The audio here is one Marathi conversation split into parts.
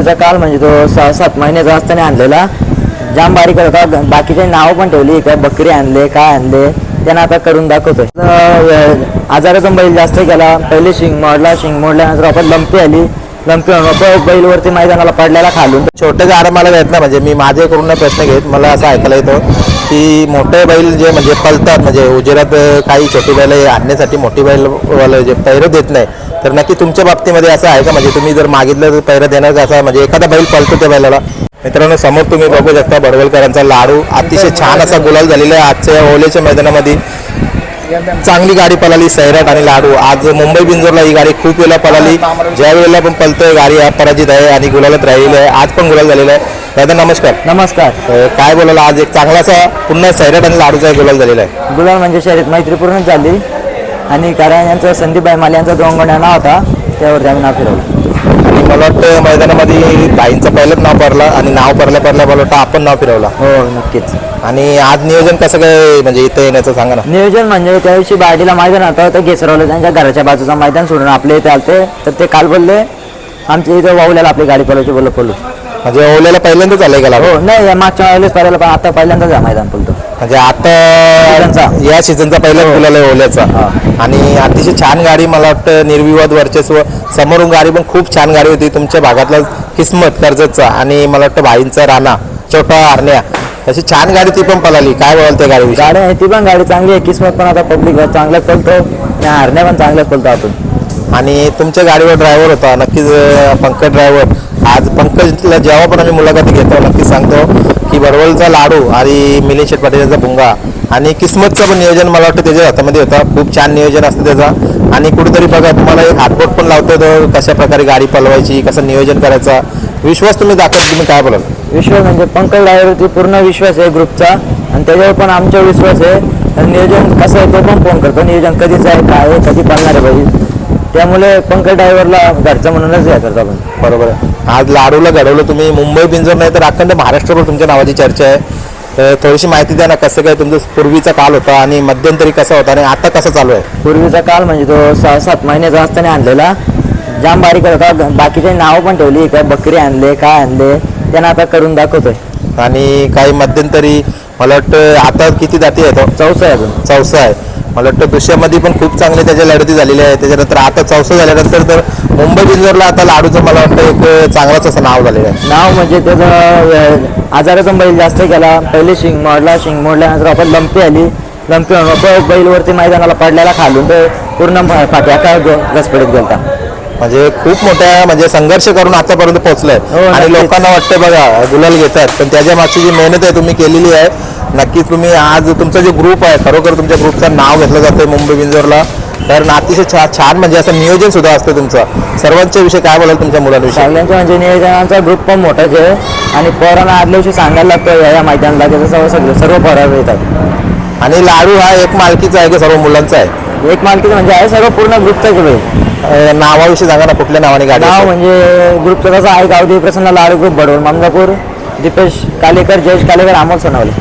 पूर्वीचा काल म्हणजे तो सहा सात महिन्याचा असताना आणलेला. जाम बारीक होता. बाकीचे नाव पण ठेवली. काय बकरी आणले काय आणले त्यांना आता करून दाखवतोय. आजाराचा बैल जास्त गेला. पहिले शिंग मोडला शिंग मोडल्यानंतर आपण लंपी आली. लंपी बैलवरती मैदानाला पडलेला खालून. छोटे गाडं मला येत ना म्हणजे मी माझे करून प्रश्न घेत मला असं ऐकायला येतो की मोठे बैल जे म्हणजे पलतात म्हणजे उजेरात काही छोटी बैल आणण्यासाठी मोठी बैल वाले जे पैरं देत नाही तर नक्की तुमच्या बाबतीमध्ये असं आहे का? म्हणजे तुम्ही जर मागितलं तर पैरं देणार का असं म्हणजे एखादा बैल पलतो त्या बैलाला. मित्रांनो समोर तुम्ही बघू शकता बडवलकरांचा लाडू. अतिशय छान असा गुलाल झालेला आहे आजच्या ओलेच्या मैदानामध्ये. चांगली गाडी पळाली सैराट आणि लाडू. आज मुंबई बिंजोरला ही गाडी खूप वेळा पळाली. ज्या वेळेला पण पळतोय गाडी अपराजित आहे आणि गुलालात राहिलेली आहे. आज पण गुलाल झालेला आहे. दादा नमस्कार. नमस्कार. काय बोलायला आज? एक चांगलासा पुन्हा सैराट आणि लाडूचा गुलाल झालेला आहे. गुलाल म्हणजे शर्यत मैत्रीपूर्णच झाली. आणि कारण यांचा संदीप माले यांचा दोंगण्या नाव होता त्यावरती आम्ही नाव फिरवलं. आणि मला वाटतं मैदानामध्ये ताईंचं पहिलंच नाव पडलं आणि नाव पडल्या पडल्या मला वाटतं आपण नाव फिरवला. हो नक्कीच. आणि आज नियोजन कसं काय म्हणजे इथे येण्याचं सांगा ना. नियोजन म्हणजे त्या दिवशी बार्डीला मैदान होतं तर घेसरवलं त्यांच्या घराच्या बाजूचा मैदान सोडून आपल्या इथे आलते. तर ते काल बोलले आमच्या इथं वावल्याला आपली गाडी पळवायची बोललो पळू म्हणजे ओल्याला पहिल्यांदाच आलंय लाडू हो नाही मागच्या वेळेलाच पळायला पण आता पहिल्यांदाच आहे मैदान पळतो म्हणजे आता. या सीझनचा पहिला गुलाल आहे ओल्याचा आणि अतिशय छान गाडी मला वाटतं निर्विवाद वर्चस्व समोरून गाडी पण खूप छान गाडी होती. तुमच्या भागातला किस्मत कर्जतचा आणि मला वाटतं भाईंचा राणा छोटा आरण्या अशी छान गाडी ती पण पळाली. काय बोलाल त्या गाडीविषयी? गाडी आहे ती पण गाडी चांगली आहे. किस्मत पण आता पब्लिक चांगलाच पळतो आणि हरण्या पण चांगलाच पळतो आपण आणि तुमच्या गाडीवर ड्रायव्हर होता. नक्कीच पंकज ड्रायव्हर आज पंकजला जेव्हा पण आम्ही मुलाखती घेतो नक्कीच सांगतो की बडवलचा लाडू आणि मिलिंद शेठ पाटील यांचा भुंगा. आणि किस्मतचं पण नियोजन मला वाटतं त्याच्या हातामध्ये होतं. खूप छान नियोजन असतं त्याचा. आणि कुठेतरी बघा तुम्हाला एक हातबोट पण लावतो तो कशा प्रकारे गाडी पलवायची कसं नियोजन करायचा. विश्वास तुम्ही दाखवता तुम्ही काय बोलाल? विश्वास म्हणजे पंकज ड्रायव्हरवरती पूर्ण विश्वास आहे ग्रुपचा. आणि त्याच्यावर पण आमच्यावर विश्वास आहे. आणि नियोजन कसं आहे तो पण फोन करतो. नियोजन कधीच आहे काय आहे कधी पाळणार आहे पाहिजे त्यामुळे पंकज ड्रायव्हरला घरचं म्हणूनच हे करतो आपण. बरोबर आहे. आज लाडूला घडवलं तुम्ही. मुंबई बिंजोर नाही तर अखंड महाराष्ट्रभर तुमच्या नावाची चर्चा आहे. तर थोडीशी माहिती द्या ना कसं काय तुमचं पूर्वीचा काल होता आणि मध्यंतरी कसा होता आणि आता कसं चालू आहे? पूर्वीचा काल म्हणजे तो सहा सात महिन्याचा असताना आणलेला. जाम बारीक होता बाकीचे नाव पण ठेवली काय बकरी आणले काय आणले त्यांना आता करून दाखवतोय. आणि काही मध्यंतरी मला वाटतं आता किती जाती आहे तो चौसा आहे अजून. चौसा आहे. मला वाटतं दुसऱ्यामध्ये पण खूप चांगले त्याच्या लढती झालेल्या आहे त्याच्यानंतर आता चौसा झाल्यानंतर तर मुंबई बिंजोरला आता लाडूचं मला वाटतं एक चांगलाच असं नाव झालेलं आहे. नाव म्हणजे त्याचं आजाराचा बैल जास्त गेला पहिले शिंग मोडला शिंग मोडल्यानंतर आपण लंपी आली. लंपी बैलवरती मैदानाला पडल्याला खालून तर पूर्ण फाट्या का घसपडीत गेलता. म्हणजे खूप मोठ्या म्हणजे संघर्ष करून आतापर्यंत पोहोचलाय. हो, आणि. लोकांना वाटतं बघा गुलाल घेतात. पण त्याच्या मागची जी मेहनत आहे तुम्ही केलेली आहे नक्कीच तुम्ही आज तुमचा जो ग्रुप आहे खरोखर तुमच्या ग्रुपचं नाव घेतलं जातंय मुंबई बिंजोरला कारण अतिशय छा छान म्हणजे असं नियोजन सुद्धा असतं तुमचं. सर्वांच्या विषयी काय बोलाल तुमच्या मुलांविषयी सगळ्यांच्या म्हणजे नियोजनाचा ग्रुप पण मोठाच आहे. आणि पोरांना आदल्या दिवशी सांगायला लागतं या या मैदानाला त्याचं सर्व सगळं सर्व पोरं येतात. आणि लाडू हा एक मालकीचा आहे का सर्व मुलांचा आहे? एक मालकीचं म्हणजे आहे सर्व पूर्ण ग्रुपचाच आहे नावाविषयी सांगा ना कुठल्या नावाने गाडी नाव? म्हणजे ग्रुपचं कसं आहे गावदेवी प्रसन्न लाडू ग्रुप बडवल मामदापूर दीपेश कालेकर जयेश कालेकर अमोल सोनावले.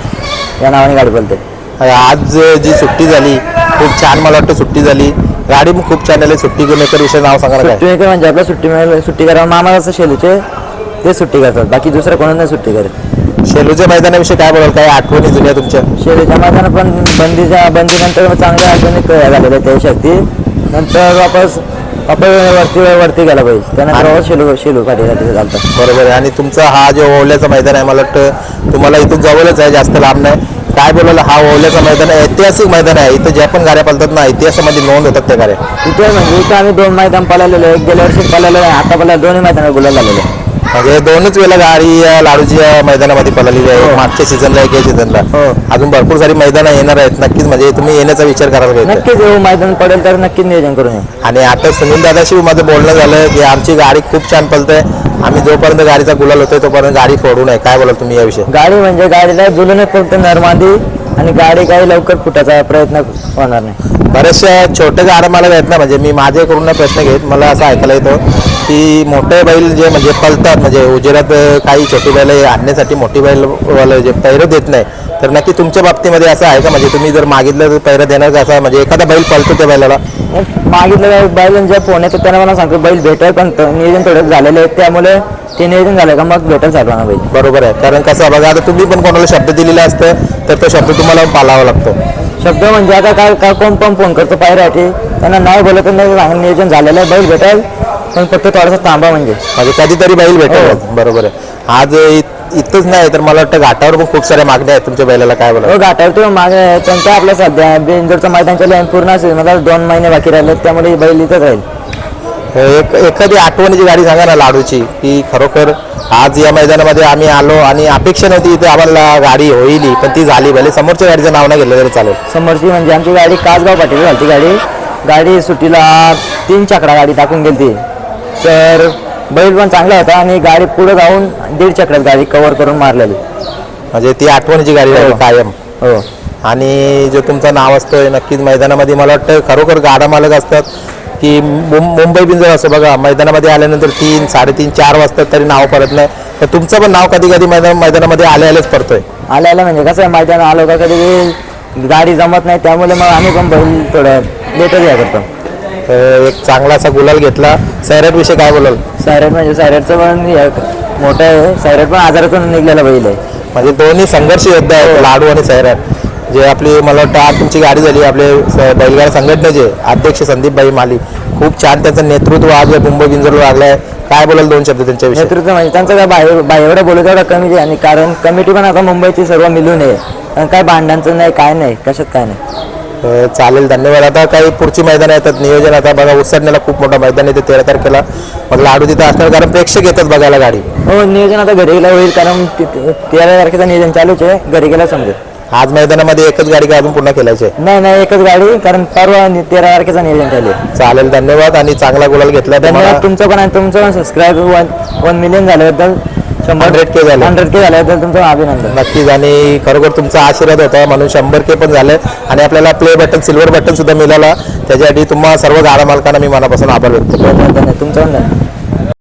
या नावाने गाडी बोलते. आज जी सुट्टी झाली खूप छान मला वाटतं सुट्टी झाली. गाडी पण खूप छान आली. सुट्टी मेकर विषयी नाव सांगा काय? सुट्टी म्हणजे आपल्या सुट्टी मिळाली. सुट्टी करा मामा असं शेलूचे ते सुट्टी करतात. बाकी दुसरं कोणाला नाही सुट्टी करत. शेलूच्या मैदानाविषयी काय बोलाल? काय आठवणी जुन्या तुमच्या? शेलूच्या मैदानात पण बंदीच्या बंदीनंतर चांगल्या आठवणी झालेल्या त्या शक्ती नंतर वापस वरती वरती गेला पाहिजे. त्यानंतर शेलू शेलू पाठी चालतात. बरोबर आहे. आणि तुमचा हा जो ओवल्याचा मैदान आहे मला वाटतं तुम्हाला इथून जवळच आहे जास्त लांब नाही. काय बोलायला हा ओवल्याचा मैदान आहे ऐतिहासिक मैदान आहे. इथं ज्या पण गाड्या पळतात ना इतिहासामध्ये नोंद होतात त्या गाड्या. इथे म्हणजे इथं आम्ही दोन मैदान पळालेलो आहे. एक गेल्या वर्षी पळालेलो आहे आता पळायला दोन्ही मैदानात गुलाल झालेले आहे. म्हणजे दोनच वेळेला गाडी या लाडूची या मैदानामध्ये पळालेली आहे. मागच्या सीझनला एक या सीझनला हो. अजून भरपूर सारी मैदानं येणार आहेत. नक्कीच म्हणजे तुम्ही येण्याचा विचार करायला पाहिजे. नक्कीच येऊ. मैदान पडेल तर नक्कीच नियोजन करून येऊ. आणि आता सुनील दादाशी माझं बोलणं झालं की आमची गाडी खूप छान पळते आम्ही जोपर्यंत गाडीचा गुलाल होतोय तोपर्यंत गाडी फोडू नये. काय बोलाल तुम्ही याविषयी? गाडी म्हणजे गाडीला जुलून फक्त नरमादी आणि गाडी काही लवकर फुटायचा प्रयत्न होणार नाही. बऱ्याचशा छोट्या गाड्या मला येत नाही म्हणजे मी माझ्याकडून नाही प्रश्न घेत मला असं ऐकायला येतं की मोठे बैल जे म्हणजे पळतात म्हणजे उजेरात काही छोटी बैल आणण्यासाठी मोठी बैल वाले जे पैरं देत नाही तर नक्की तुमच्या बाबतीमध्ये असं आहे का? म्हणजे तुम्ही जर मागितलं तर पैरा देणार का? असं म्हणजे एखादा बैल पळतो त्या बैलाला? मागितलं बैल जे फोन येतो त्यांना मला सांगतो बैल भेटेल पण नियोजन थोडं झालेलं आहे त्यामुळे ते नियोजन झालं का? मग भेटेल सर्वांना बैल. बरोबर आहे. कारण कसं बघा आता तुम्ही पण कोणाला शब्द दिलेला असतं तर तो शब्द तुम्हाला पाळावा लागतो. शब्द म्हणजे आता काय काय कोण पण फोन करतो पायऱ्यासाठी त्यांना नाही बोलत नाही नियोजन झालेलं आहे बैल भेटेल पण फक्त थोडासा थांबा म्हणजे. म्हणजे कधीतरी बैल भेटेल. बरोबर आहे. आज इथंच नाही तर मला वाटतं घाटावर पण खूप साऱ्या मागण्या आहेत तुमच्या बैलाला काय बोला हो घाटावर तो मागे त्यांच्या आपल्या सध्या बेंजोरचं मैदान चालू आहे. पूर्ण असेल. मला दोन महिने बाकी राहिले त्यामुळे बैल इथंच राहील. एक एखादी आठवणीची गाडी सांगा ना लाडूची की खरोखर आज या मैदानामध्ये आम्ही आलो आणि अपेक्षा नव्हती इथे आम्हाला गाडी होईल पण ती झाली. भले समोरच्या गाडीचं नाव नाही घेतलं तरी चालेल. समोरची म्हणजे आमची गाडी कासगाव पाटील झाली. गाडी गाडी सुट्टीला तीन चक्रा गाडी टाकून गेली तर बैल पण चांगला होता आणि गाडी पुढे जाऊन दीड चक्रात गाडी कव्हर करून मारलेली. म्हणजे ती आठवणीची गाडी राहील हो. कायम. हो. आणि जो तुमचं नाव असतं नक्कीच मैदानामध्ये मला वाटतं खरोखर गाडा मालक असतात की मुं- मुंबई बिंजर असं बघा मैदानामध्ये आल्यानंतर तीन साडेतीन चार वाजतात तरी नाव पडत नाही. तर तुमचं पण नाव कधी कधी मैदान मैदानामध्ये आले आलेच पडतोय. आल्या आल्या म्हणजे कसं आहे मैदान आलो का कधी गाडी जमत नाही त्यामुळे मग आम्ही पण बैल थोडं लेटच या करतो. तर एक चांगला असा गुलाल घेतला. सैराट विषयी काय बोलाल? सायरेट म्हणजे सायरेटचं पण हे मोठं आहे. सायरेट पण आजारातून निघलेला बैल आहे. म्हणजे दोन्ही संघर्ष योद्धा आहेत लाडू आणि सैराट जे आपली मला वाटतं आज तुमची गाडी झाली आपले स- बैलगाडा संघटनेचे अध्यक्ष संदीप भाई माली. खूप छान त्यांचं नेतृत्व आज या मुंबई बिंजरला लागलं आहे काय बोलाल दोन शब्द त्यांच्याविषयी? नेतृत्व म्हणजे त्यांचं काय बाहेर बाहेर एवढं बोलू तेवढं कमी आहे आणि कारण कमिटी पण आता मुंबईची सर्व मिळून आहे. आणि काय भांडणांचं नाही काय नाही कशात काय नाही. चालेल धन्यवाद. आता काही पुढची मैदान येतात नियोजन आता बघा उसरण्याला खूप मोठं मैदान येते तेरा तारखेला. मग लाडू तिथं असणार कारण प्रेक्षक येतात बघायला गाडी. हो नियोजन आता घरी गेला होईल कारण तेरा तारखेचं नियोजन चालूच आहे घरी गेला समजेल आज मैदानामध्ये एकच गाडी काय अजून पुन्हा खेळायची आहे. नाही नाही एकच गाडी कारण परवा नि- तेरा तारखेचं नियोजन चालू आहे. चालेल धन्यवाद आणि चांगला गुलाल घेतला धन्यवाद तुमचं पण आणि तुमचं पण सबस्क्राईब वन वन मिलियन झाल्याबद्दल. शंभर 100K झाले. हंड्रेड के झाल्याबद्दल तुमचं अभिनंदन. नक्कीच आणि खरोखर तुमचा आशीर्वाद होता म्हणून शंभर के पण झाले. आणि आपल्याला प्ले बटन सिल्वर बटन सुद्धा मिळाला. त्याच्यासाठी तुम्हा सर्व गाडा मालकांना मी मनापासून आभार व्यक्त करतो. धन्यवाद तुमचं